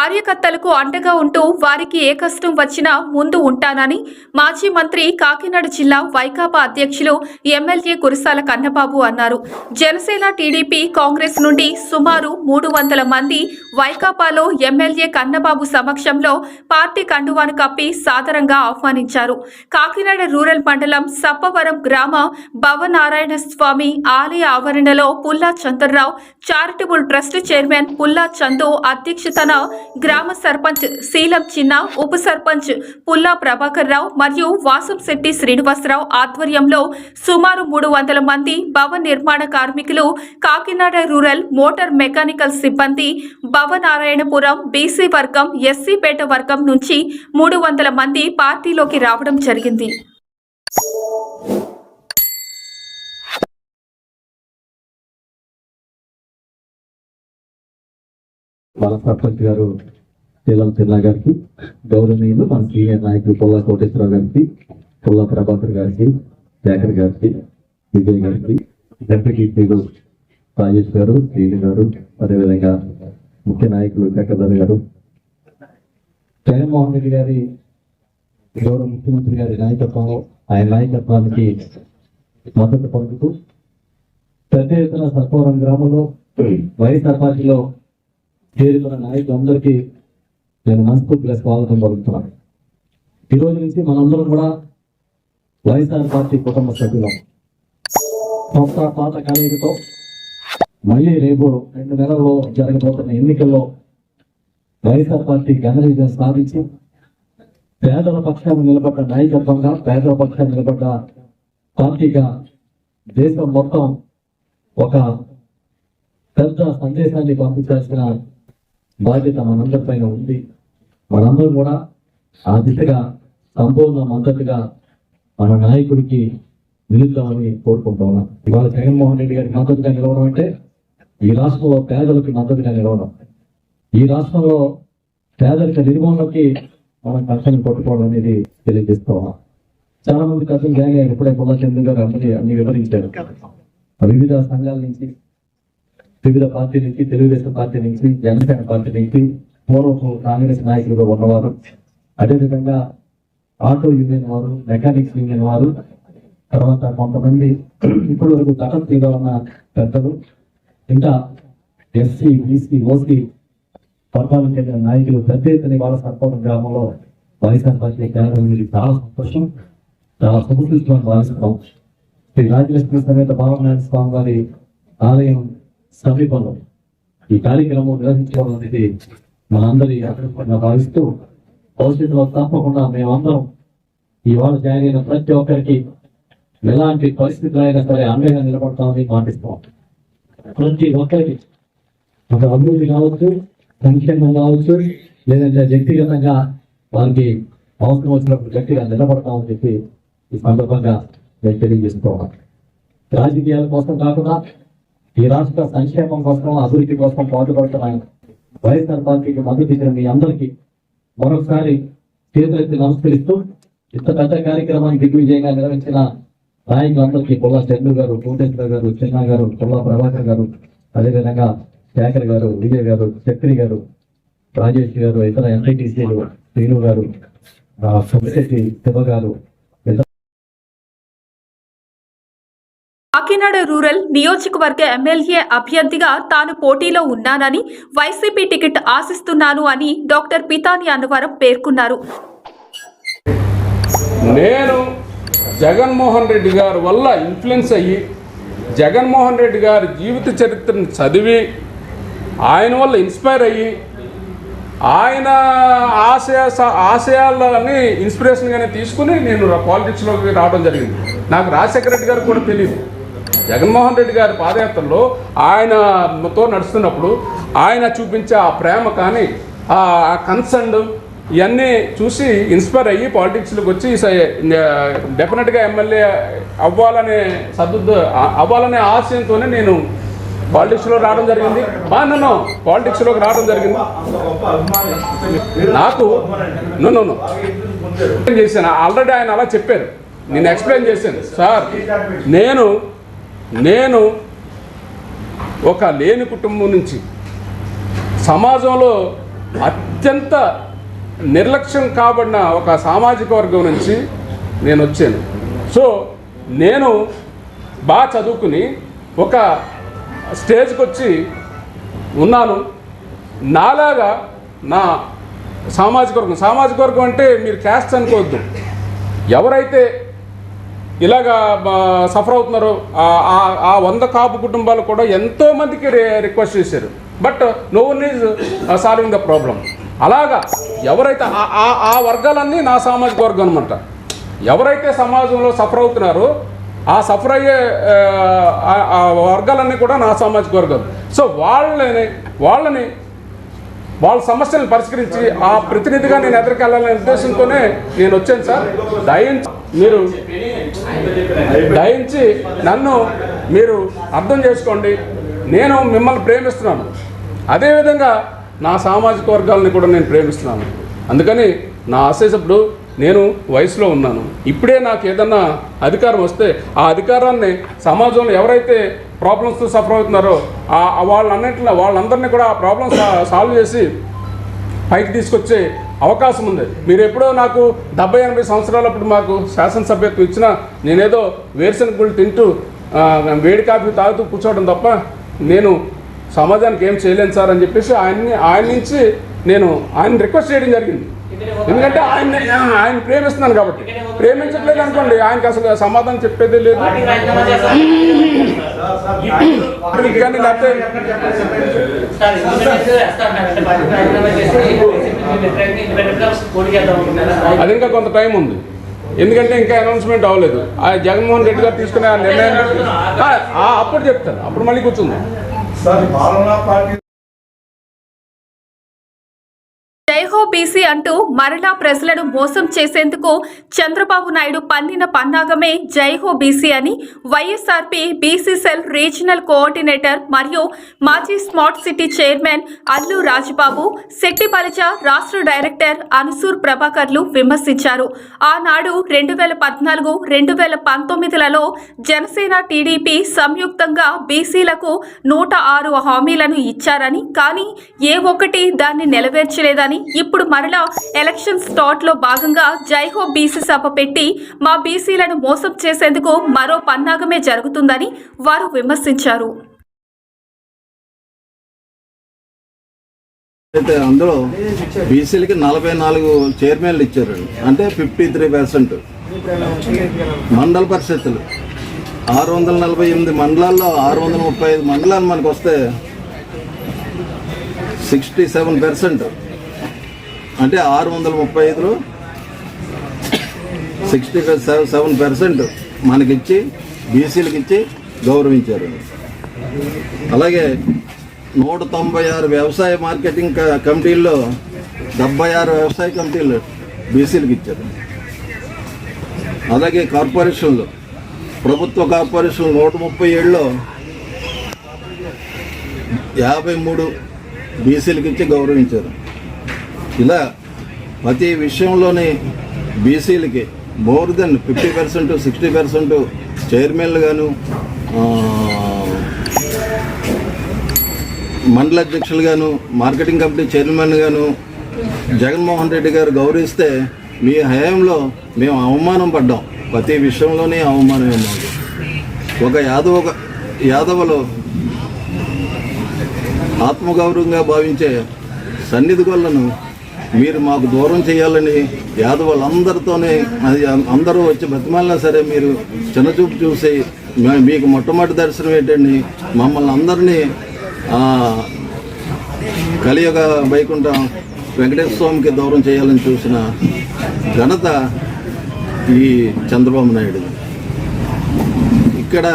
కార్యకర్తలకు అండగా ఉంటూ వారికి ఏ కష్టం వచ్చినా ముందు ఉంటానని మాజీ మంత్రి కాకినాడ జిల్లా వైకాపా అధ్యక్షులు ఎమ్మెల్యే కురసాల కన్నబాబు అన్నారు. జనసేన టీడీపీ కాంగ్రెస్ నుండి సుమారు మూడు వందల మంది వైకాపాలో ఎమ్మెల్యే కన్నబాబు సమక్షంలో పార్టీ కండువాను కప్పి సాదరంగా ఆహ్వానించారు. కాకినాడ రూరల్ మండలం సప్పవరం గ్రామ భవనారాయణ స్వామి ఆలయ ఆవరణలో పుల్లా చంద్రరావు చారిటబుల్ ట్రస్ట్ చైర్మన్ పుల్లా చందు అధ్యక్షతన గ్రామ సర్పంచ్ శీలం చిన్న ఉప సర్పంచ్ పుల్లా ప్రభాకర్ రావు మరియు వాసంశెట్టి శ్రీనివాసరావు ఆధ్వర్యంలో సుమారు మూడు వందల మంది భవన నిర్మాణ కార్మికులు కాకినాడ రూరల్ మోటార్ మెకానికల్ సిబ్బంది భవనారాయణపురం బీసీ వర్గం ఎస్సీపేట వర్గం నుంచి మూడు వందల మంది పార్టీలోకి రావడం జరిగింది. మన సర్పంచ్ గారు నీలం చిన్నా గారికి గౌరవనీయులు మన సీనియర్ నాయకులు పుల్లా కోటేశ్వరరావు గారికి పుల్లా ప్రభాకర్ గారికి శేఖర్ గారికి విజయ్ గారికి డిప్యూటీ సీలు రాజేష్ గారు శ్రీని గారు అదేవిధంగా ముఖ్య నాయకులు చక్రధర్ గారు. జగన్మోహన్ రెడ్డి గారి గౌరవ ముఖ్యమంత్రి గారి నాయకత్వంలో ఆయన నాయకత్వానికి మద్దతు పొందుతూ పెద్ద ఎత్తున సర్పవరం గ్రామంలో వైఎస్ఆర్ పార్టీలో చేరుకున్న నాయకులందరికీ నేను మనస్ఫూర్తిగా స్వాగతం పలుకుతున్నాను. ఈరోజు నుంచి మనందరం కూడా వైఎస్ఆర్ పార్టీ కుటుంబ సభ్యులం. కొత్త పాత కలయికతో మళ్ళీ రేపు రెండు నెలల్లో జరగబోతున్న ఎన్నికల్లో వైఎస్ఆర్ పార్టీ ఘన విజయం సాధించి పేదల పక్షాన్ని నిలబడ్డ నాయకత్వంగా పేదల పక్షాన్ని నిలబడ్డ పార్టీగా దేశం మొత్తం ఒక పెద్ద సందేశాన్ని పంపించాల్సిన బాధ్యత మనందరిపైన ఉంది. మనందరూ కూడా ఆ దిశగా సంపూర్ణ మద్దతుగా మన నాయకుడికి నిలుద్దామని కోరుకుంటా ఉన్నాం. ఇవాళ జగన్మోహన్ రెడ్డి గారికి మద్దతుగా నిలవడం అంటే ఈ రాష్ట్రంలో పేదలకు మద్దతుగా నిలవడం. ఈ రాష్ట్రంలో పేదరిక నిర్మూలనకి మనం కష్టం కొట్టుకోవడం అనేది తెలియజేస్తా చాలా మంది కథలు గ్యాంగ్ ఇప్పుడే పుల్ల చంద్ర గారు అన్ని అన్ని వివరించారు. వివిధ సంఘాల నుంచి వివిధ పార్టీ నుంచి తెలుగుదేశం పార్టీ నుంచి జనసేన పార్టీ నుంచి పూర్వపు కాంగ్రెస్ నాయకులుగా ఉన్నవారు అదేవిధంగా ఆటో యూనియన్ వారు మెకానిక్స్ యూనియన్ వారు తర్వాత కొంతమంది ఇప్పటి వరకు తటస్థిగా ఉన్న పెద్దలు ఇంకా ఎస్సీ బీసీ ఓసీ వర్గాలకు చెందిన నాయకులు పెద్ద ఎత్తున వాళ్ళ సర్పవరం గ్రామంలో వైఎస్ఆర్ పార్టీ కేంద్రం చాలా సంతోషం చాలా శుభకృష్ణం భావిస్తున్నాం శ్రీ రాజలక్ష్మి సమేత బాలనారాయణ స్వామి వారి ఆలయం సమీపంలో ఈ కార్యక్రమం నిర్వహించుకోవడం అనేది మనందరి అభిప్రాయంగా భావిస్తూ భవిష్యత్తులో తప్పకుండా మేమందరం ఇవాళ జాయిన్ అయిన ప్రతి ఒక్కరికి ఎలాంటి పరిస్థితులు అయినా సరే అండగా నిలబడతామని మాటిస్తాం. ప్రతి ఒక్కరికి ఒక అభివృద్ధి కావచ్చు సంక్షేమం కావచ్చు లేదంటే వ్యక్తిగతంగా వారికి అవసరం వచ్చినప్పుడు గట్టిగా నిలబడతామని చెప్పి ఈ సందర్భంగా నేను తెలియజేసుకోవాలి. రాజకీయాల కోసం కాకుండా ఈ రాష్ట్ర సంక్షేమం కోసం అభివృద్ధి కోసం పాటుపడుతున్న వైఎస్ఆర్ పార్టీకి మద్దతు ఇచ్చిన మీ అందరికీ మరొకసారి చేతులెత్తి నమస్కరిస్తూ ఇంత పెద్ద కార్యక్రమాన్ని దిగ్విజయంగా నిర్వహించిన నాయకులందరికీ పుల్లా చంద్రు గారు కోటేశ్వర గారు చిన్న గారు పుల్లా ప్రభాకర్ గారు అదేవిధంగా శేఖర్ గారు విజయ్ గారు చక్రి గారు రాజేష్ గారు ఇతర ఎంఐటీసీలు శ్రీను గారు శివ గారు కాకినాడ రూరల్ నియోజకవర్గ ఎమ్మెల్యే అభ్యర్థిగా తాను పోటీలో ఉన్నానని వైసీపీ టికెట్ ఆశిస్తున్నాను అని డాక్టర్ పితాని అన్నవరం పేర్కొన్నారు. నేను జగన్మోహన్ రెడ్డి గారి వల్ల ఇన్ఫ్లుయెన్స్ అయ్యి జగన్మోహన్ రెడ్డి గారి జీవిత చరిత్రను చదివి ఆయన వల్ల ఇన్స్పైర్ అయ్యి ఆయన ఆశయ ఆశయాలని ఇన్స్పిరేషన్గానే తీసుకుని నేను పాలిటిక్స్లోకి రావడం జరిగింది. నాకు రాజశేఖర రెడ్డి గారు కూడా తెలియదు జగన్మోహన్ రెడ్డి గారి పాదయాత్రలో ఆయనతో నడుస్తున్నప్పుడు ఆయన చూపించే ఆ ప్రేమ కానీ ఆ కన్సర్న్ ఇవన్నీ చూసి ఇన్స్పైర్ అయ్యి పాలిటిక్స్లోకి వచ్చి డెఫినెట్గా ఎమ్మెల్యే అవ్వాలనే సద్దు అవ్వాలనే ఆశయంతోనే నేను పాలిటిక్స్లో రావడం జరిగింది. మా నన్ను పాలిటిక్స్లోకి రావడం జరిగింది. నాకు నన్ను చేశాను. ఆల్రెడీ ఆయన అలా చెప్పారు. నేను ఎక్స్ప్లెయిన్ చేశాను. సార్ నేను నేను ఒక లేని కుటుంబం నుంచి సమాజంలో అత్యంత నిర్లక్ష్యం కాబడిన ఒక సామాజిక వర్గం నుంచి నేను వచ్చాను. సో నేను బాగా చదువుకుని ఒక స్టేజ్కి వచ్చి ఉన్నాను. నాలాగా నా సామాజిక వర్గం సామాజిక వర్గం అంటే మీరు క్యాస్ట్ అనుకోవద్దు. ఎవరైతే ఇలాగా సఫర్ అవుతున్నారు. ఆ- ఆ- వంద కాపు కుటుంబాలు కూడా ఎంతోమందికి రి- రిక్వెస్ట్ చేశారు. But no one is solving the problem. అలాగా ఎవరైతే ఆ- ఆ వర్గాలన్నీ నా సామాజిక వర్గం అనమాట ఎవరైతే సమాజంలో సఫర్ అవుతున్నారో ఆ సఫర్ అయ్యే ఆ, వర్గాలన్నీ కూడా నా సామాజిక వర్గాలు సో వాళ్ళని వాళ్ళని వాళ్ళ సమస్యలను పరిష్కరించి ఆ ప్రతినిధిగా నేను ఎదురుకెళ్ళాలనే ఉద్దేశంతోనే నేను వచ్చాను సార్. దయించి మీరు దయించి నన్ను మీరు అర్థం చేసుకోండి. నేను మిమ్మల్ని ప్రేమిస్తున్నాను. అదేవిధంగా నా సామాజిక వర్గాలని కూడా నేను ప్రేమిస్తున్నాను. అందుకని నా ఆశేసప్పుడు నేను వయసులో ఉన్నాను. ఇప్పుడే నాకు ఏదన్నా అధికారం వస్తే ఆ అధికారాన్ని సమాజంలో ఎవరైతే ప్రాబ్లమ్స్తో సఫర్ అవుతున్నారో. వాళ్ళన్నింటిలో వాళ్ళందరినీ కూడా ఆ ప్రాబ్లమ్స్ సాల్వ్ చేసి పైకి తీసుకొచ్చే అవకాశం ఉంది. మీరు ఎప్పుడో నాకు డెబ్బై ఎనభై సంవత్సరాలప్పుడు మాకు శాసనసభ్యత్వం ఇచ్చినా నేనేదో వేరుశనగ గుళ్ళు తింటూ వేడి కాఫీ తాగుతూ కూర్చోవడం తప్ప నేను సమాజానికి ఏం చేయలేను సార్ అని చెప్పేసి ఆయన్ని ఆయన నుంచి నేను ఆయన రిక్వెస్ట్ చేయడం జరిగింది. ఎందుకంటే ఆయన ఆయన ప్రేమిస్తున్నాను కాబట్టి. ప్రేమించట్లేదు అనుకోండి ఆయనకి అసలు సమాధానం చెప్పేదే లేదు. కానీ లేకపోతే అది ఇంకా కొంత టైం ఉంది. ఎందుకంటే ఇంకా అనౌన్స్మెంట్ అవ్వలేదు. ఆ జగన్మోహన్ రెడ్డి గారు తీసుకునే ఆ నిర్ణయం అప్పుడు చెప్తాను. అప్పుడు మళ్ళీ కూర్చుందాం. జైహో బీసీ అంటూ మరలా ప్రజలను మోసం చేసేందుకు చంద్రబాబు నాయుడు పన్నిన పన్నాగమే జైహో బీసీ అని YSRP BC cell regional coordinator మరియు మాజీ smart city chairman Allu Rajababu శెట్టిపలచ రాష్ట్ర డైరెక్టర్ అనుసూర్ ప్రభాకర్లు విమర్శించారు. ఆనాడు రెండు వేల పద్నాలుగు రెండు వేల పంతొమ్మిదిలలో జనసేన టీడీపీ సంయుక్తంగా బీసీలకు నూట ఆరు హామీలను ఇచ్చారని కానీ ఏ ఒక్కటి దాన్ని నెరవేర్చలేదని ఇప్పుడు మరలా ఎలక్షన్ స్టార్ట్లో భాగంగా జైహో బీసీ సభ పెట్టి మా బీసీలను మోసం చేసేందుకు మరో పన్నాగమే జరుగుతుందని వారు విమర్శించారు. అయితే అందులో బీసీలకి నలభై నాలుగు చైర్మన్లు ఇచ్చారు. అంటే ఫిఫ్టీ త్రీ పర్సెంట్ మండల పరిషత్తులు. ఆరు వందల నలభై ఎనిమిది మండలాల్లో ఆరు వందల ముప్పై ఐదు మండలాలు మనకు వస్తే సిక్స్టీ సెవెన్ పర్సెంట్ అంటే ఆరు వందల ముప్పై ఐదులో సిక్స్టీ సెవెన్ పర్సెంట్ మనకిచ్చి బీసీలకు ఇచ్చి గౌరవించారు. అలాగే నూట తొంభై ఆరు వ్యవసాయ మార్కెటింగ్ క- కమిటీల్లో డెబ్బై ఆరు వ్యవసాయ కమిటీలు బీసీలకు ఇచ్చారు అలాగే కార్పొరేషన్లు ప్రభుత్వ కార్పొరేషన్లు నూట ముప్పై ఏడులో యాభై మూడు బీసీలకు ఇచ్చి గౌరవించారు. ఇలా ప్రతి విషయంలోని బీసీలకి more than fifty percent sixty percent చైర్మన్లు గాను మండల అధ్యక్షులు గాను మార్కెటింగ్ కమిటీ చైర్మన్ గాను జగన్మోహన్ రెడ్డి గారు గౌరవిస్తే మీ హయాంలో మేము అవమానం పడ్డాం. ప్రతి విషయంలోనే అవమానమే మాకు. ఒక యాదవ యాదవలో ఆత్మగౌరవంగా భావించే సన్నిధి గొల్లను మీరు మాకు దూరం చేయాలని యాదవులందరితోనే అది అందరూ వచ్చి బతిమాలినా సరే మీరు చిన్నచూపు చూసి మీకు మొట్టమొదటి దర్శనం ఏంటండి? మమ్మల్ని అందరినీ కలియుగ వైకుంఠం వెంకటేశ్వర స్వామికి దూరం చేయాలని చూసిన ఘనత ఈ చంద్రబాబు నాయుడు. ఇక్కడ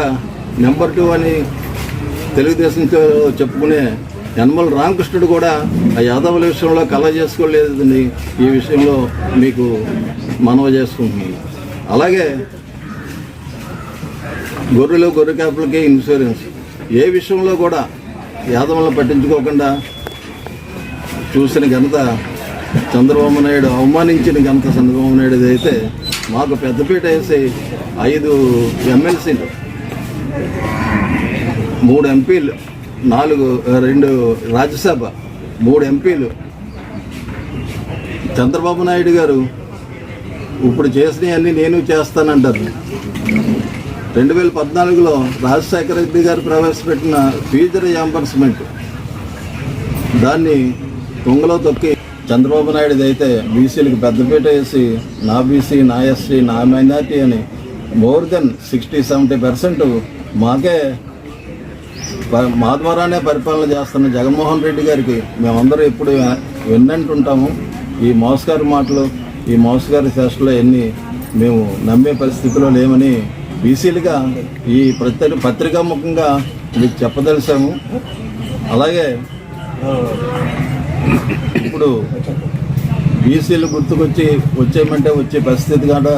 నెంబర్ టూ అని తెలుగుదేశంతో చెప్పుకునే యనమల రామకృష్ణుడు కూడా ఆ యాదవుల విషయంలో కళ చేసుకోలేదని ఈ విషయంలో మీకు మనవ చేసుకుంటున్నాను. అలాగే గొర్రెలు గొర్రె కాపులకి ఇన్సూరెన్స్ ఏ విషయంలో కూడా యాదవులను పట్టించుకోకుండా చూసిన ఘనత చంద్రబాబు నాయుడు అవమానించిన ఘనత చంద్రబాబు నాయుడు అయితే మాకు పెద్దపీట వేసి ఐదు ఎమ్మెల్సీలు మూడు ఎంపీలు నాలుగు రెండు రాజ్యసభ మూడు ఎంపీలు. చంద్రబాబు నాయుడు గారు ఇప్పుడు చేసినవన్నీ నేను చేస్తానంటారు. రెండు వేల పద్నాలుగులో రాజశేఖర రెడ్డి గారు ప్రవేశపెట్టిన ఫీజు రియంబర్స్మెంట్. దాన్ని తుంగలో తొక్కి చంద్రబాబు నాయుడు అయితే బీసీలకు పెద్దపీట వేసి నా బీసీ నా ఎస్సీ నా మైనార్టీ అని more than sixty seventy percent మాకే మాధవరానే మా ద్వారానే పరిపాలన చేస్తున్న జగన్మోహన్ రెడ్డి గారికి మేమందరూ ఎప్పుడు విన్నంటుంటాము. ఈ మోసగారి మాటలు ఈ మోసగారి చేష్టలు ఎన్ని మేము నమ్మే పరిస్థితిలో లేమని బీసీలుగా ఈ ప్రతి పత్రికా ముఖంగా మీకు చెప్పదలిసాము అలాగే ఇప్పుడు బీసీలు గుర్తుకొచ్చి వచ్చేయమంటే వచ్చే పరిస్థితి కూడా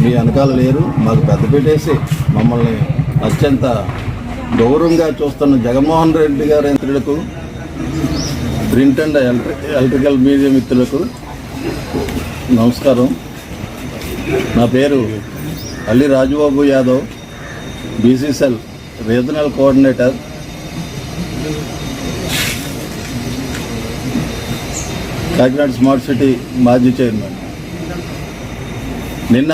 మీ వెనకాల లేరు. మాకు పెద్దపీటేసి మమ్మల్ని అత్యంత గౌరవంగా చూస్తున్న జగన్మోహన్ రెడ్డి గారి మిత్రులకు ప్రింట్ అండ్ ఎలక్ట్రి ఎలక్ట్రికల్ మీడియా మిత్రులకు నమస్కారం. నా పేరు Alli Rajubabu Yadav BC cell regional coordinator. Kakinada smart city మాజీ చైర్మన్. నిన్న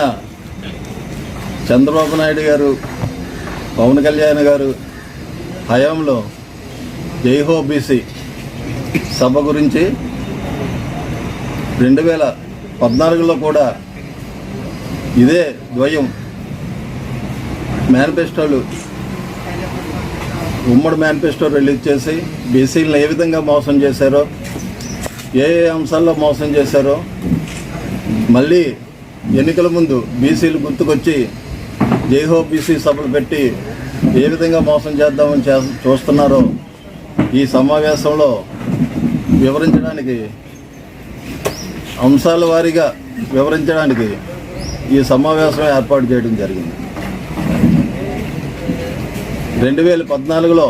చంద్రబాబు నాయుడు గారు పవన్ కళ్యాణ్ గారు హయాంలో జైహో బీసీ సభ గురించి రెండు వేల పద్నాలుగులో కూడా ఇదే ద్వయం మేనిఫెస్టోలు ఉమ్మడి మేనిఫెస్టో రిలీజ్ చేసి బీసీలను ఏ విధంగా మోసం చేశారో ఏ ఏ అంశాల్లో మోసం చేశారో మళ్ళీ ఎన్నికల ముందు బీసీలు గుర్తుకొచ్చి జైహో బీసీ సభలు పెట్టి ఏ విధంగా మోసం చేద్దామని చే చూస్తున్నారో ఈ సమావేశంలో వివరించడానికి అంశాల వారీగా వివరించడానికి ఈ సమావేశం ఏర్పాటు చేయడం జరిగింది. రెండు వేల పద్నాలుగులో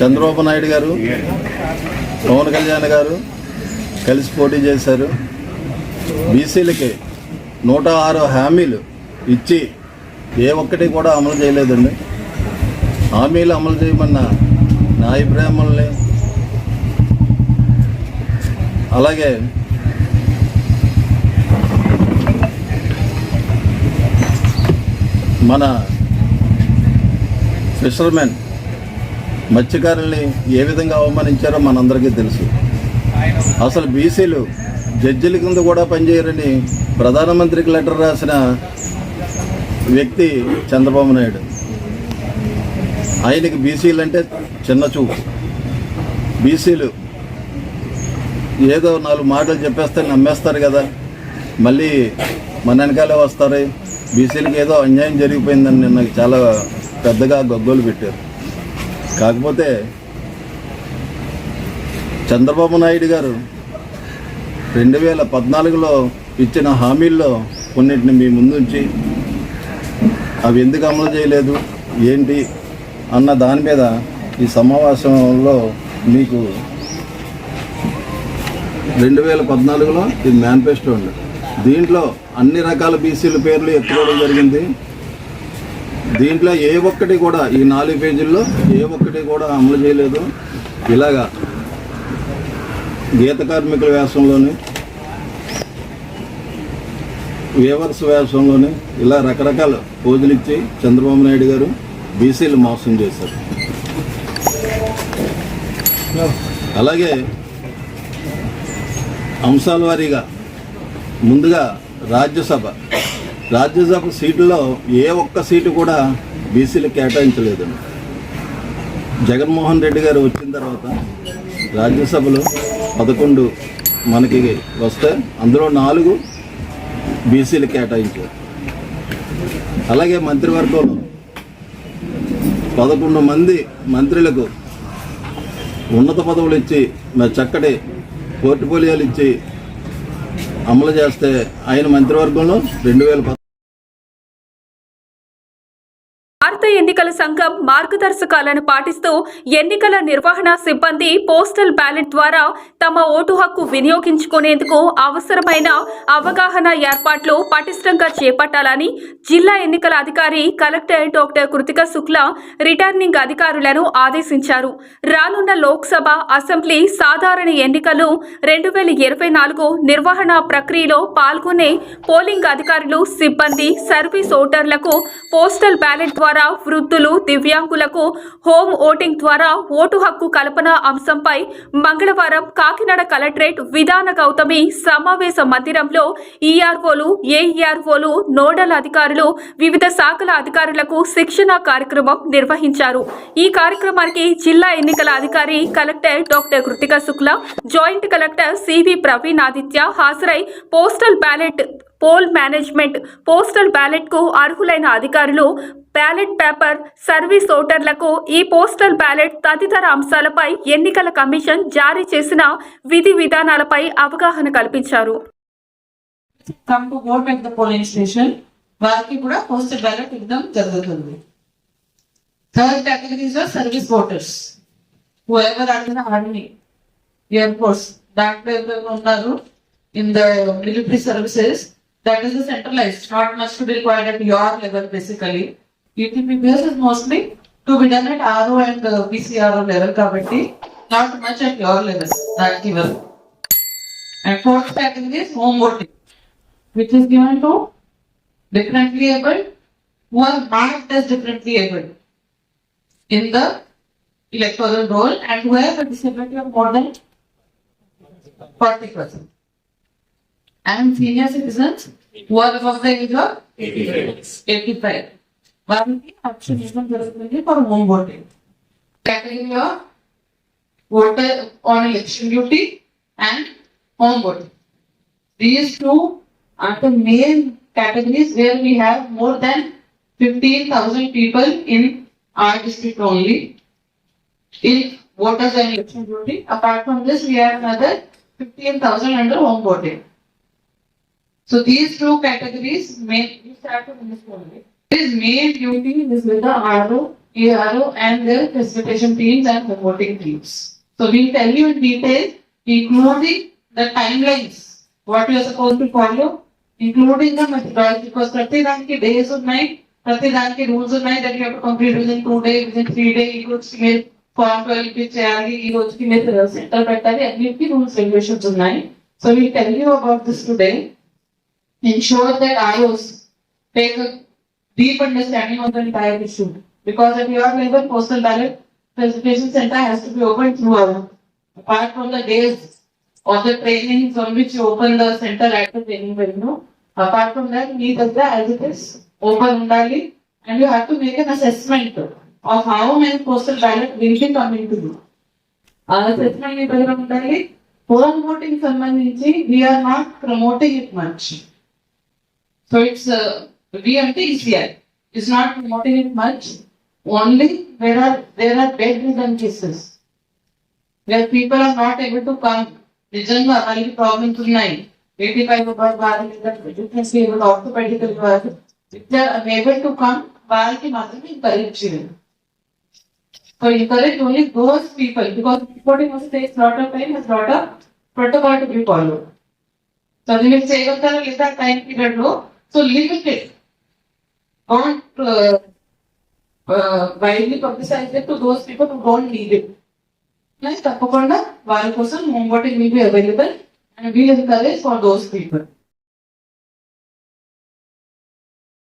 చంద్రబాబు నాయుడు గారు పవన్ కళ్యాణ్ గారు కలిసి పోటీ చేశారు. బీసీలకి నూట ఆరు హామీలు ఇచ్చి ఏ ఒక్కటి కూడా అమలు చేయలేదండి. హామీలు అమలు చేయమన్న నా అభిప్రాయములని అలాగే మన ఫిషర్మెన్ మత్స్యకారుల్ని ఏ విధంగా అవమానించారో మనందరికీ తెలుసు. అసలు బీసీలు జడ్జిల కింద కూడా పనిచేయరని ప్రధానమంత్రికి లెటర్ రాసిన వ్యక్తి చంద్రబాబు నాయుడు. ఆయనకి బీసీలు అంటే చిన్న చూపు. బీసీలు ఏదో నాలుగు మాటలు చెప్పేస్తే నమ్మేస్తారు కదా. మళ్ళీ మన వెనకాలే వస్తారు. బీసీలకి ఏదో అన్యాయం జరిగిపోయిందని నిన్న చాలా పెద్దగా గగ్గోలు పెట్టారు. కాకపోతే చంద్రబాబు నాయుడు గారు రెండు వేల పద్నాలుగులో ఇచ్చిన హామీల్లో కొన్నిటిని మీ ముందుంచి అవి ఎందుకు అమలు చేయలేదు? ఏంటి? అన్న దాని మీద ఈ సమావేశంలో మీకు రెండు వేల పద్నాలుగులో ఇది మేనిఫెస్టో ఉంది. దీంట్లో అన్ని రకాల బీసీల పేర్లు ఎత్తుకోవడం జరిగింది. దీంట్లో ఏ ఒక్కటి కూడా ఈ నాలుగు పేజీల్లో ఏ ఒక్కటి కూడా అమలు చేయలేదు. ఇలాగా గీత కార్మికుల వ్యాసంలోని వేవర్స్ వేషంలోని ఇలా రకరకాల పోజులు ఇచ్చి చంద్రబాబు నాయుడు గారు బీసీలు మోసం చేశారు. అలాగే అంశాల వారీగా ముందుగా రాజ్యసభ. రాజ్యసభ సీటులో ఏ ఒక్క సీటు కూడా బీసీలు కేటాయించలేదండి జగన్మోహన్ రెడ్డి గారు వచ్చిన తర్వాత రాజ్యసభలో పదకొండు మనకి వస్తే అందులో నాలుగు బీసీలు కేటాయించారు. అలాగే మంత్రివర్గంలో పదకొండు మంది మంత్రులకు ఉన్నత పదవులు ఇచ్చి మరి చక్కటి పోర్టుపోలియోలు ఇచ్చి అమలు చేస్తే ఆయన మంత్రివర్గంలో రెండు వేల సంఘం మార్గదర్శకాలను పాటిస్తూ ఎన్నికల నిర్వహణ సిబ్బంది పోస్టల్ బ్యాలెట్ ద్వారా తమ ఓటు హక్కు వినియోగించుకునేందుకు అవసరమైన అవగాహన ఏర్పాట్లు పటిష్టంగా చేపట్టాలని జిల్లా ఎన్నికల అధికారి collector doctor Kritika Shukla returning అధికారులను ఆదేశించారు. రానున్న లోక్సభ అసెంబ్లీ సాధారణ ఎన్నికలు రెండు వేల ఇరవై నాలుగు నిర్వహణ ప్రక్రియలో పాల్గొనే పోలింగ్ అధికారులు సిబ్బంది సర్వీస్ ఓటర్లకు పోస్టల్ బ్యాలెట్ ద్వారా వృద్ధులు దివ్యాంగులకు హోమ్ ఓటింగ్ ద్వారా ఓటు హక్కు కల్పన అంశంపై మంగళవారం కాకినాడ కలెక్టరేట్ విధాన గౌతమి సమావేశ మందిరంలో ఈఆర్ఓలు ఏఈఆర్ఓలు నోడల్ అధికారులు వివిధ శాఖల అధికారులకు శిక్షణ కార్యక్రమం నిర్వహించారు. ఈ కార్యక్రమానికి జిల్లా ఎన్నికల అధికారి collector doctor Kritika Shukla joint collector CV Praveen Aditya హాజరై postal ballot poll management postal బ్యాలెట్కు అర్హులైన అధికారులు బ్యాలెట్ పేపర్ సర్వీస్ ఓటర్లకు ఈ పోస్టల్ బ్యాలెట్ తదితర అంశాలపై ఎన్నికల కమిషన్ జారీ చేసిన విధి విధానాలపై అవగాహన కల్పించారు. వారికి కూడా పోస్టల్ బ్యాలెట్ ఇవ్వడం జరుగుతుంది. Third categories are service voters ever are army air force దాంట్లో ఎవరు ఉన్నారు in the military services that is the centralized not must to required at your level basically UTPBS is mostly to be done at RO and uh, VCRO level committee, not much at your level, that given. And fourth category is home voting, which is given to differently able who are marked as differently able in the electoral roll and who have a disability of more than 40%. And senior citizens who are above the age of 85. 85. One mhm. option is not responsibility for home voting. Tackling your voter on election duty and home voting. These two are the main categories where we have more than 15,000 people in our district only. In voters and election duty. Apart from this, we have another 15,000 under home voting. So these two categories may started in this only This main duty is with the RO, ARO and their facilitation teams and the voting teams. So we'll tell you in detail, including the timelines, what you are supposed to follow, including the methodology, because ప్రతి దానికి days ఉన్నాయి, ప్రతి దానికి rules ఉన్నాయి, that you have to complete within two days, within three days, ఈ రోజుకి మీరు form twelve చేయాలి, ఈ రోజుకి మీరు సెంటర్ పెట్టాలి, అన్నిటికీ రూల్స్ రెగ్యులేషన్స్ ఉన్నాయి. So we tell you about this today. Ensure that IOs take a deep understanding of the entire issue. Because at your level, postal ballot presentation center has to be open throughout. Apart from the days of the trainings on which you open the center at the training venue. Apart from that, మీ దగ్గర as it is open ఉండాలి and you have to make an assessment of how many postal ballot will be coming to you. ఆ assessment మీ దగ్గర ఉండాలి home voting సంబంధించి we are not promoting it much so it's వి అంటే ECI it's not promoting it much only there are there are bedridden cases where people are not able to come నిజంగా వాళ్ళకి problems ఉన్నాయి eighty five వాళ్ళకి orthopaedical వాళ్ళు able to come వాళ్ళకి మాత్రమే encourage చేయాలి So encourage only those people because reporting also takes lot of time, has lot of protocol to be followed. So అది మీరు చేయగలుగుతారా లేదా టైం పీరియడ్ లో so limit it don't widely publicise to those people who don't need it plus తప్పకుండా వాళ్ళ కోసం home voting will be available and we'll encourage for those people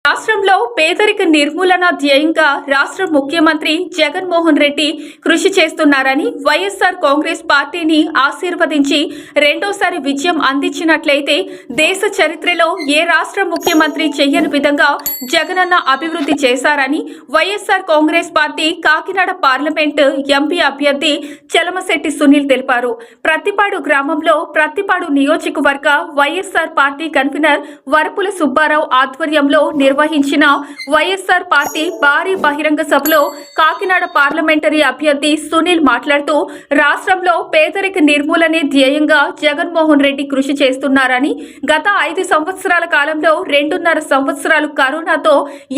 రాష్ట్రంలో పేదరిక నిర్మూలన ధ్యేయంగా రాష్ట్ర ముఖ్యమంత్రి జగన్మోహన్ రెడ్డి కృషి చేస్తున్నారని వైఎస్ఆర్ కాంగ్రెస్ పార్టీని ఆశీర్వదించి రెండోసారి విజయం అందించినట్లయితే దేశ చరిత్రలో ఏ రాష్ట్ర ముఖ్యమంత్రి చెయ్యని విధంగా జగనన్న అభివృద్ధి చేశారని YSR Congress party Kakinada parliament MP అభ్యర్థి చలమశెట్టి సునీల్ తెలిపారు. ప్రతిపాడు గ్రామంలో ప్రతిపాడు నియోజకవర్గ YSR party convenor Varupula Subbarao ఆధ్వర్యంలో నిర్వహించారు నిర్వహించిన వైఎస్ఆర్ పార్టీ భారీ బహిరంగ సభలో కాకినాడ పార్లమెంటరీ అభ్యర్థి సునీల్ మాట్లాడుతూ రాష్ట్రంలో పేదరిక నిర్మూలనే ధ్యేయంగా జగన్మోహన్ రెడ్డి కృషి చేస్తున్నారని గత ఐదు సంవత్సరాల కాలంలో రెండున్నర సంవత్సరాలు కరోనాతో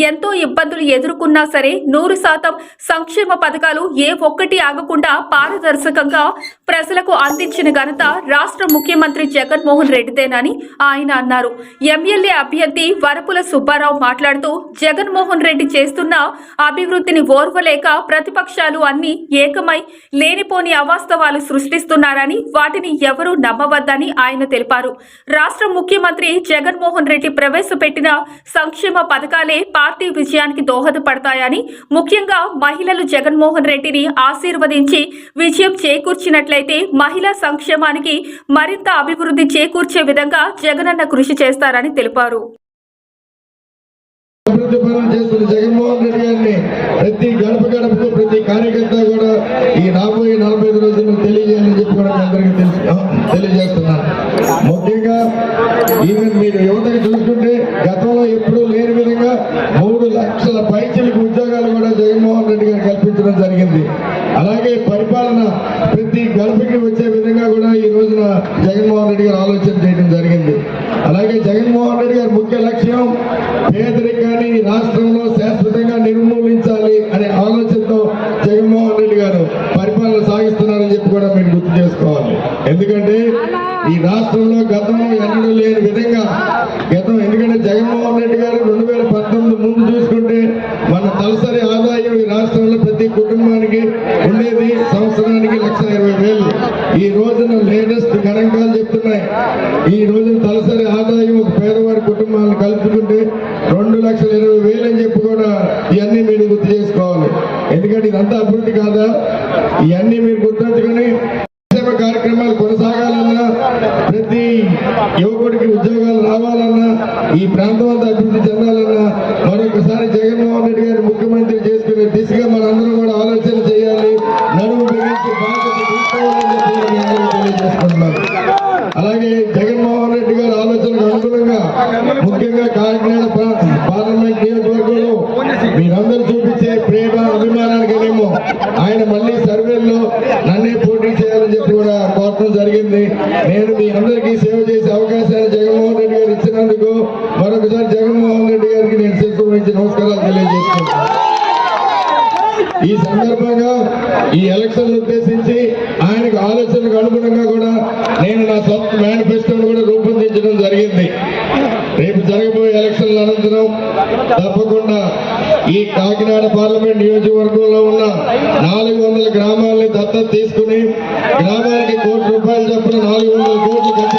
ఎంతో ఇబ్బందులు ఎదుర్కొన్నా సరే నూరు శాతం సంక్షేమ పథకాలు ఏ ఒక్కటి ఆగకుండా పారదర్శకంగా ప్రజలకు అందించిన ఘనత రాష్ట్ర ముఖ్యమంత్రి జగన్మోహన్ రెడ్డిదేనని ఆయన అన్నారు. ఎమ్మెల్యే అభ్యర్థి వరపుల సుబ్బారావు మాట్లాడుతూ జగన్మోహన్ రెడ్డి చేస్తున్న అభివృద్ధిని ఓర్వలేక ప్రతిపక్షాలు అన్ని ఏకమై లేనిపోని అవాస్తవాలు సృష్టిస్తున్నారని వాటిని ఎవరూ నమ్మవద్దని ఆయన తెలిపారు. రాష్ట్ర ముఖ్యమంత్రి జగన్మోహన్ రెడ్డి ప్రవేశపెట్టిన సంక్షేమ పథకాలే పార్టీ విజయానికి దోహదపడతాయని ముఖ్యంగా మహిళలు జగన్మోహన్ రెడ్డిని ఆశీర్వదించి విజయం చేకూర్చినట్లయితే మహిళా సంక్షేమానికి మరింత అభివృద్ధి చేకూర్చే విధంగా జగనన్న కృషి చేస్తారని తెలిపారు. అభివృద్ధి పనులు చేస్తున్న జగన్మోహన్ రెడ్డి గారిని ప్రతి గడప గడపకు ప్రతి కార్యకర్త కూడా ఈ రాబోయే నలభై ఐదు రోజులు తెలియజేయాలని చెప్పి కూడా మీ అందరికీ తెలుసు. తెలియజేస్తున్నాను. ముఖ్యంగా ఈవెన్ మీరు యువతకు చూసుకుంటే గతంలో ఎప్పుడూ లేని విధంగా మూడు లక్షల పైచలకు ఉద్యోగాలు కూడా జగన్మోహన్ రెడ్డి గారు కల్పించడం జరిగింది. అలాగే పరిపాలన ప్రతి గడపకి వచ్చే విధంగా కూడా ఈ రోజున జగన్మోహన్ రెడ్డి గారు ఆలోచన చేయడం జరిగింది. అలాగే జగన్మోహన్ రెడ్డి గారి ముఖ్య లక్ష్యం పేదరికాన్ని రాష్ట్రంలో శాశ్వతంగా నిర్మూలించాలి అనే ఆలోచనతో జగన్మోహన్ రెడ్డి గారు పరిపాలన సాగిస్తున్నారని చెప్పి కూడా మీరు గుర్తు చేసుకోవాలి. ఎందుకంటే ఈ రాష్ట్రంలో గతంలో ఎన్నడూ లేని విధంగా గతం ఎందుకంటే జగన్మోహన్ రెడ్డి గారు రెండు వేల పంతొమ్మిది ముందు చూసుకుంటే మన తలసరి ఆదాయం ఈ రాష్ట్రంలో ప్రతి కుటుంబానికి ఉండేది సంవత్సరానికి లక్ష ఇరవై వేలు. ఈ రోజున లేటెస్ట్ గణాంకాలు చెప్తున్నాయి. ఈ రోజున తలసరి ఆదాయం ఒక పేదవారి కుటుంబాలను కలుపుకుంటే రెండు లక్షల ఇరవై వేలు అని చెప్పి కూడా ఇవన్నీ మీరు గుర్తు చేసుకోవాలి. ఎందుకంటే ఇదంతా అభివృద్ధి కాదా? ఇవన్నీ మీరు గుర్తుంచుకొని సంక్షేమ కార్యక్రమాలు కొనసాగాలన్నా ప్రతి యువకుడికి ఉద్యోగాలు రావాలన్నా ఈ ప్రాంతం అంతా అభివృద్ధి చెందాలన్నా మరొకసారి జగన్మోహన్ రెడ్డి గారిని ముఖ్యమంత్రి చేసుకునే దిశగా మనందరం కూడా ఆలోచన చేయాలి నడుము బిగించి బాధ్యత తీసుకోవాలని చెప్పి కూడా మీ అందరికీ తెలియజేసుకుంటున్నాను అలాగే జగన్మోహన్ రెడ్డి గారి ఆలోచనకు అనుగుణంగా ముఖ్యంగా కాకినాడ పా- పార్లమెంట్ నియోజకవర్గంలో మీరందరూ చూపించే ప్రేమ అభిమానానికేనేమో ఆయన మళ్ళీ సర్వేల్లో నన్నే పోటీ చేయాలని చెప్పి కూడా కోరటం జరిగింది నేను మీ అందరికీ సేవ చేసే అవకాశాన్ని జగన్మోహన్ రెడ్డి గారు ఇచ్చినందుకు మరొకసారి జగన్మోహన్ రెడ్డి గారికి నేను నమస్కారాలు తెలియజేసుకుంటాను ఈ సందర్భంగా ఈ ఎలక్షన్ ఉద్దేశించి ఆయనకు ఆలోచనకు అనుగుణంగా కూడా నేను నా సొంత మేనిఫెస్టోను కూడా రూపొందించడం జరిగింది. రేపు జరగబోయే ఎలక్షన్ల అనంతరం తప్పకుండా ఈ కాకినాడ పార్లమెంట్ నియోజకవర్గంలో ఉన్న నాలుగు వందల గ్రామాలని దత్తత తీసుకుని గ్రామానికి కోటి రూపాయలు చొప్పున నాలుగు వందల కోట్లు ఖర్చు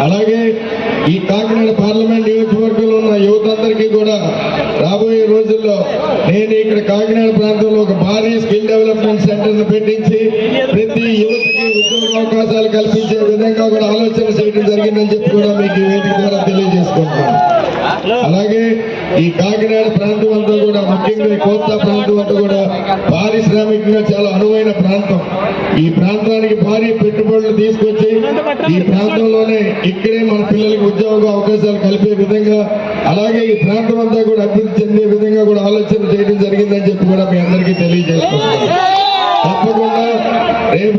అలాగే ఈ కాకినాడ పార్లమెంట్ నియోజకవర్గంలో ఉన్న యువత అందరికీ కూడా రాబోయే రోజుల్లో నేను ఇక్కడ కాకినాడ ప్రాంతంలో ఒక భారీ స్కిల్ డెవలప్మెంట్ సెంటర్ను పెట్టించి ప్రతి యువతకి ఉద్యోగ అవకాశాలు కల్పించే విధంగా కూడా ఆలోచన చేయడం జరిగిందని చెప్పి కూడా మీకు ఈ వేదిక ద్వారా తెలియజేసుకుంటున్నాను. అలాగే ఈ కాకినాడ ప్రాంతం అంతా కూడా ముఖ్యంగా ఈ కోస్తా ప్రాంతం అంతా కూడా పారిశ్రామికంగా చాలా అనువైన ప్రాంతం. ఈ ప్రాంతానికి భారీ పెట్టుబడులు తీసుకుని ఈ ప్రాంతంలోనే ఇక్కడే మన పిల్లలకి ఉద్యోగ అవకాశాలు కలిపే విధంగా అలాగే ఈ ప్రాంతం అంతా కూడా అభివృద్ధి చెందే విధంగా కూడా ఆలోచన చేయడం జరిగిందని చెప్పి కూడా మీ అందరికీ తెలియజేస్తున్నాను. తప్పకుండా రేపు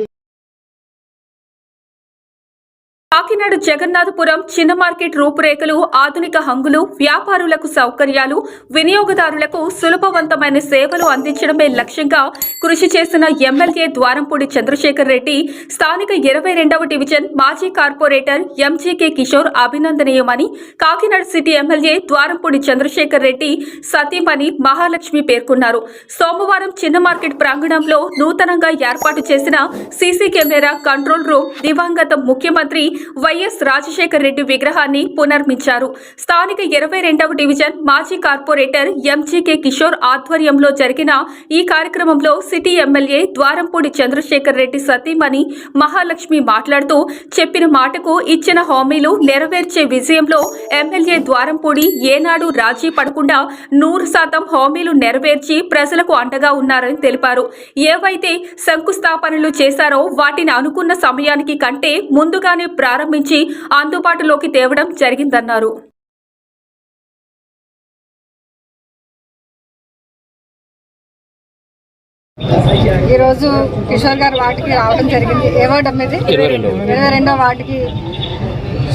కాకినాడ జగన్నాథపురం చిన్న మార్కెట్ రూపురేఖలు ఆధునిక హంగులు వ్యాపారులకు సౌకర్యాలు వినియోగదారులకు సులభవంతమైన సేవలు అందించడమే లక్ష్యంగా కృషి చేసిన ఎమ్మెల్యే ద్వారంపూడి చంద్రశేఖర్ రెడ్డి స్థానిక ఇరవై రెండవ డివిజన్ మాజీ కార్పొరేటర్ ఎంజీకే కిషోర్ అభినందనీయమని కాకినాడ సిటీ ఎమ్మెల్యే ద్వారంపూడి చంద్రశేఖర్ రెడ్డి సతీమణి మహాలక్ష్మి పేర్కొన్నారు. సోమవారం చిన్న మార్కెట్ ప్రాంగణంలో నూతనంగా ఏర్పాటు చేసిన సీసీ కెమెరా కంట్రోల్ రూమ్ దివంగత ముఖ్యమంత్రి వైఎస్ రాజశేఖర రెడ్డి విగ్రహాన్ని పునర్మించారు. స్థానిక ఇరవై రెండవ డివిజన్ మాజీ కార్పొరేటర్ ఎంజీకే కిషోర్ ఆధ్వర్యంలో జరిగిన ఈ కార్యక్రమంలో సిటీ ఎమ్మెల్యే ద్వారంపూడి చంద్రశేఖర్ రెడ్డి సతీమణి మహాలక్ష్మి మాట్లాడుతూ చెప్పిన మాటకు ఇచ్చిన హామీలు నెరవేర్చే విజయంలో ఎమ్మెల్యే ద్వారంపూడి ఏనాడు రాజీ పడకుండా నూరు శాతం హామీలు నెరవేర్చి ప్రజలకు అండగా ఉన్నారని తెలిపారు. ఏవైతే శంకుస్థాపనలు చేశారో వాటిని అనుకున్న సమయానికి కంటే ముందుగానే ప్రారంభ ప్రారంభించి అందుబాటులోకి తేవడం జరిగిందన్నారు. ఈ రోజు కిషోర్ గారి వార్డుకి రావడం జరిగింది. ఏ వార్డు అమ్మేది? ఇరవై రెండో వార్డుకి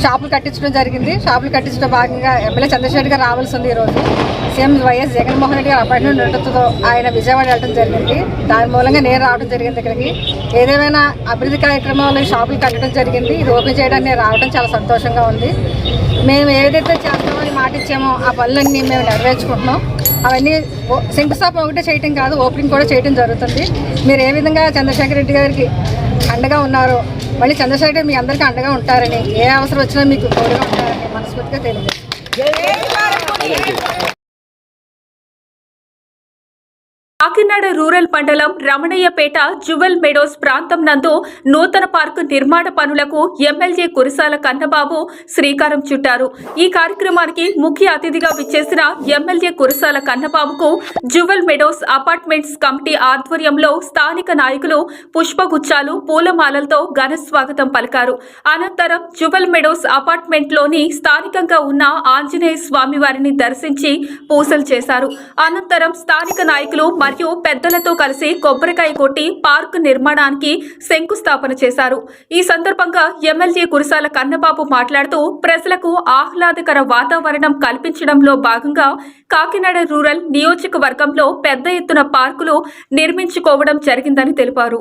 షాపులు కట్టించడం జరిగింది. షాపులు కట్టించడం భాగంగా ఎమ్మెల్యే చంద్రశేఖర్ గారు రావాల్సి ఉంది ఈ రోజు సీఎం వైఎస్ జగన్మోహన్ రెడ్డి గారు అపాయింట్మెంట్ ఉండటంతో ఆయన విజయవాడ వెళ్ళడం జరిగింది. దాని మూలంగా నేను రావడం జరిగింది ఇక్కడికి. ఏదేమైనా అభివృద్ధి కార్యక్రమాలు షాపులు కట్టడం జరిగింది. ఇది ఓపెన్ చేయడానికి నేను రావడం చాలా సంతోషంగా ఉంది. మేము ఏదైతే చేస్తామని మాట ఇచ్చామో ఆ పనులన్నీ మేము నెరవేర్చుకుంటున్నాం. అవన్నీ శంకుస్థాపన ఒకటే చేయటం కాదు ఓపెనింగ్ కూడా చేయటం జరుగుతుంది. మీరు ఏ విధంగా చంద్రశేఖర్ రెడ్డి గారికి అండగా ఉన్నారో మళ్ళీ చంద్రశేఖర్ గారు మీ అందరికీ అండగా ఉంటారని ఏ అవసరం వచ్చినా మీకు తోడుగా ఉంటారని మనస్ఫూర్తిగా తెలియదు కాకినాడ రూరల్ మండలం రమణయ్యపేట జువెల్ మెడోస్ ప్రాంతం నందు నూతన పార్కు నిర్మాణ పనులకు ఎమ్మెల్యే కురిసాల కన్నబాబు శ్రీకారం చుట్టారు. ఈ కార్యక్రమానికి ముఖ్య అతిథిగా విచ్చేసిన ఎమ్మెల్యే కురిసాల కన్నబాబుకు జువెల్ మెడోస్ అపార్ట్మెంట్స్ కమిటీ ఆధ్వర్యంలో స్థానిక నాయకులు పుష్పగుచ్చాలు పూలమాలలతో ఘన స్వాగతం పలికారు. అనంతరం జువెల్ మెడోస్ అపార్ట్మెంట్లోని స్థానికంగా ఉన్న ఆంజనేయ స్వామి వారిని దర్శించి పూజలు చేశారు. అనంతరం స్థానిక నాయకులు మరియు పెద్దలతో కలిసి కొబ్బరికాయ కొట్టి పార్క్ నిర్మాణానికి శంకుస్థాపన చేశారు. ఈ సందర్భంగా ఎమ్మెల్యే కురసాల కన్నబాబు మాట్లాడుతూ ప్రజలకు ఆహ్లాదకర వాతావరణం కల్పించడంలో భాగంగా కాకినాడ రూరల్ నియోజకవర్గంలో పెద్ద ఎత్తున పార్కులు నిర్మించుకోవడం జరిగిందని తెలిపారు.